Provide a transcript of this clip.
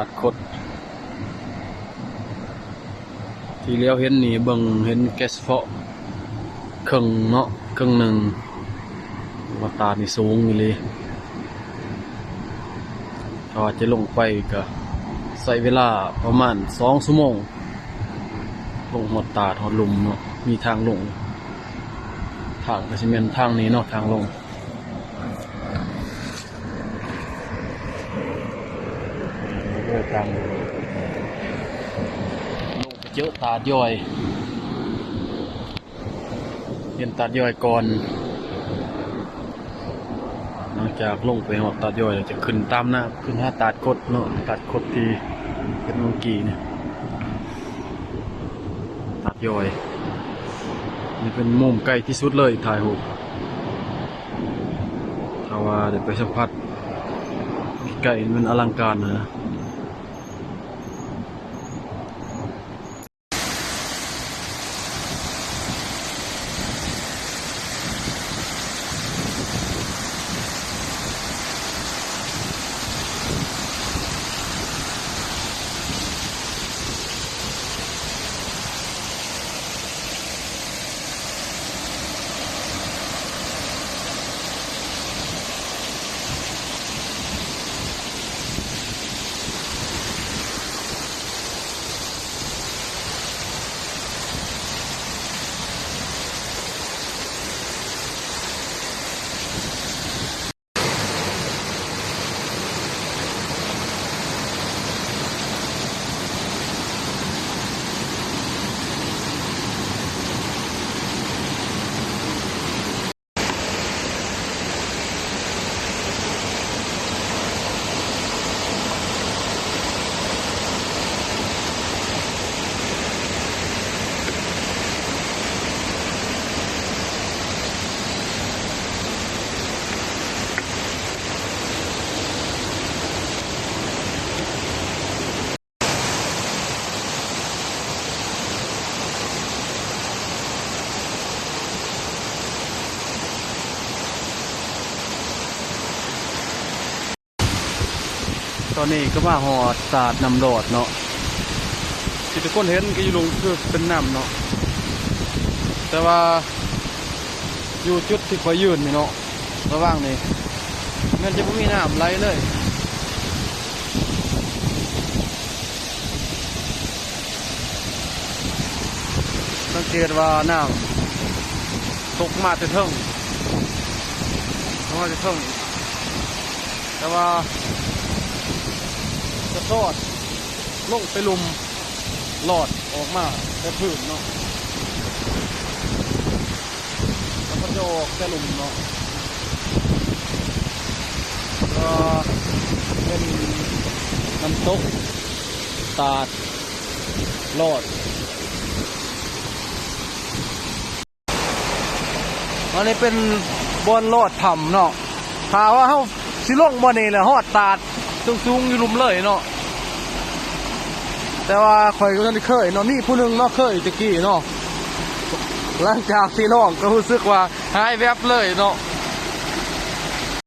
ตัดคด ที่เลี้ยวเห็นนี่เบิ่งเห็นแกสเฟาะครึ่งเนาะครึ่งหนึ่งว่าตานี่สูงเลยถ้าจะลงไปก็ใช้เวลาประมาณสองชั่วโมง ลงหอดตาทอดลุมเนาะมีทางลง ทางก็จะเป็นทางนี้เนาะทางลง ลงลงไปเจอะตาดย่อยเห็นตาดย่อยก่อนหลังจากลงไปหอดตาดย่อยแล้วจะขึ้นตามน้าขึ้นห้าตาดกดเนาะตาดกดทีเป็นเมื่อกี้เนี่ยตาดย่อยนี่เป็นมุมใกล้ที่สุดเลยถ่ายรูถ้าว่าเดี๋ยวไปสัมผัสใกล้มันอลังการนะ ตอนนี้ก็มาหอดสาดน้ำโดดเนาะที่ทุกคนเห็นก็อยู่ลงคือเป็นน้ำเนาะแต่ว่าอยู่จุดที่คอยยืนนี่เนาะระว่างนี้มันจะไม่มีน้ำไหลเลยสังเกตว่าน้ำตกมาแต่เทิงตกมาแต่เทิงแต่ว่าะทอดลงไปลุมหลอดออกมาแต่พื้นเนาะแล้วก็จะออกแต่ลุมเนาะก็เป็นน้ำตกตาดหลอดอันนี้เป็นบอนลอดถ้ำเนาะถ้าว่าเฮาสิลงบ่อนี่แหละฮอดตาด สูงๆอยู่ลุมเลยเนาะแต่ว่าข่อยก็ยังเคยเนาะมีผู้หนึงเนาะเคยตะกี้เนาะหลังจากที่น้องก็รู้สึกว่าหายแวบเลยเนาะ